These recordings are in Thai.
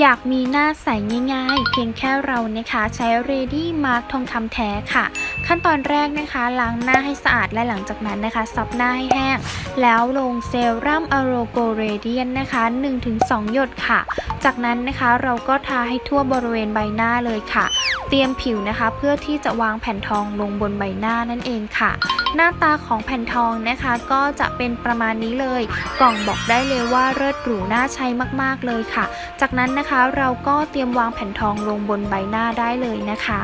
อยากมีหน้าใสง่ายๆ เพียงแค่เรานะคะใช้ Ready Mark ทองคำแท้ค่ะ ขั้นตอนแรกนะคะ ล้างหน้าให้สะอาดและหลังจากนั้นนะคะ ซับหน้าให้แห้ง แล้วลงเซรั่มอโรโกเรเดียนนะคะ 1-2 หยดค่ะ จากนั้นนะคะเราก็ทาให้ทั่วบริเวณใบหน้าเลยค่ะ เตรียมผิวนะคะ เพื่อที่จะวางแผ่นทองลงบนใบหน้านั่นเองค่ะ หน้าตาของแผ่นทองนะคะ ก็จะเป็นประมาณนี้เลย กล่องบอกได้เลยว่าเลิศหรูน่าใช้มากๆเลยค่ะ จากนั้นนะคะเราก็เตรียมวางแผ่นทองลงบนใบหน้าได้เลยนะคะ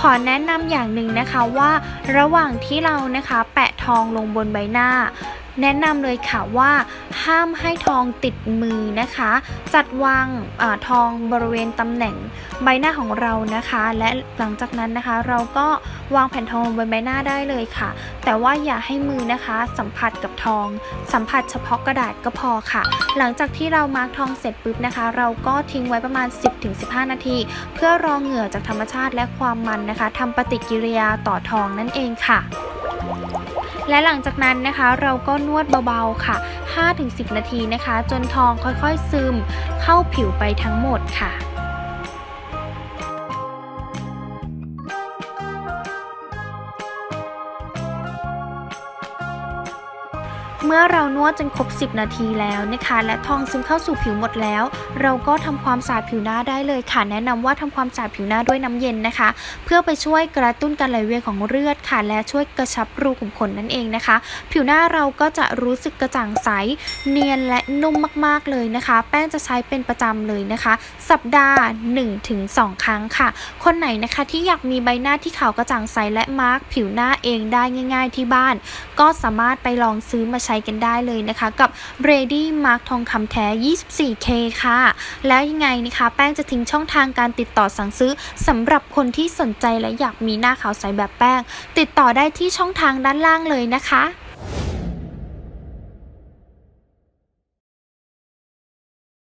ขอแนะนำอย่างหนึ่งนะคะว่าระหว่างที่เรานะคะ แปะทองลงบนใบหน้า แนะนำเลยค่ะว่าห้ามให้ทองติดมือนะคะ จัดวางอาทองบริเวณตำแหน่งใบหน้าของเรานะคะ และหลังจากนั้นนะคะ เราก็วางแผ่นทองบนใบหน้าได้เลยค่ะ แต่ว่าอย่าให้มือนะคะ สัมผัสกับทอง สัมผัสเฉพาะกระดาษก็พอค่ะ หลังจากที่เรามาร์กทองเสร็จปุ๊บนะคะ เราก็ทิ้งไว้ประมาณ 10-15 นาที เพื่อรอเหงื่อจากธรรมชาติและความมันนะคะทำปฏิกิริยาต่อทองนั่นเองค่ะ และหลังจากนั้นนะคะเราก็นวดเบาๆค่ะ 5-10 นาทีนะคะ จนทองค่อยๆซึมเข้าผิวไปทั้งหมดค่ะ เมื่อเรานวดจนครบ 10 นาทีแล้วนะคะ และทองซึมเข้าสู่ผิวหมดแล้ว เราก็ทำความสะอาดผิวหน้าได้เลยค่ะ แนะนำว่าทำความสะอาดผิวหน้าด้วยน้ำเย็นนะคะ เพื่อไปช่วยกระตุ้นการไหลเวียนของเลือดค่ะ และช่วยกระชับรูขุมขนนั่นเองนะคะ ผิวหน้าเราก็จะรู้สึกกระจ่างใส เนียนและนุ่มมากๆเลยนะคะ แป้งจะใช้เป็นประจำเลยนะคะ สัปดาห์ 1-2 ครั้งค่ะ คนไหนนะคะที่อยากมีใบหน้าที่ขาวกระจ่างใสและมาร์กผิวหน้าเองได้ง่าย ๆ ที่บ้าน ก็สามารถไปลองซื้อมาใช้กันได้เลยนะคะ กับ Ready Mark ทองคำแท้ 24K ค่ะ แล้วยังไงนะคะ แป้งจะทิ้งช่องทางการติดต่อสั่งซื้อสำหรับคนที่สนใจและอยากมีหน้าขาวใสแบบแป้ง ติดต่อได้ที่ช่องทางด้านล่างเลยนะคะ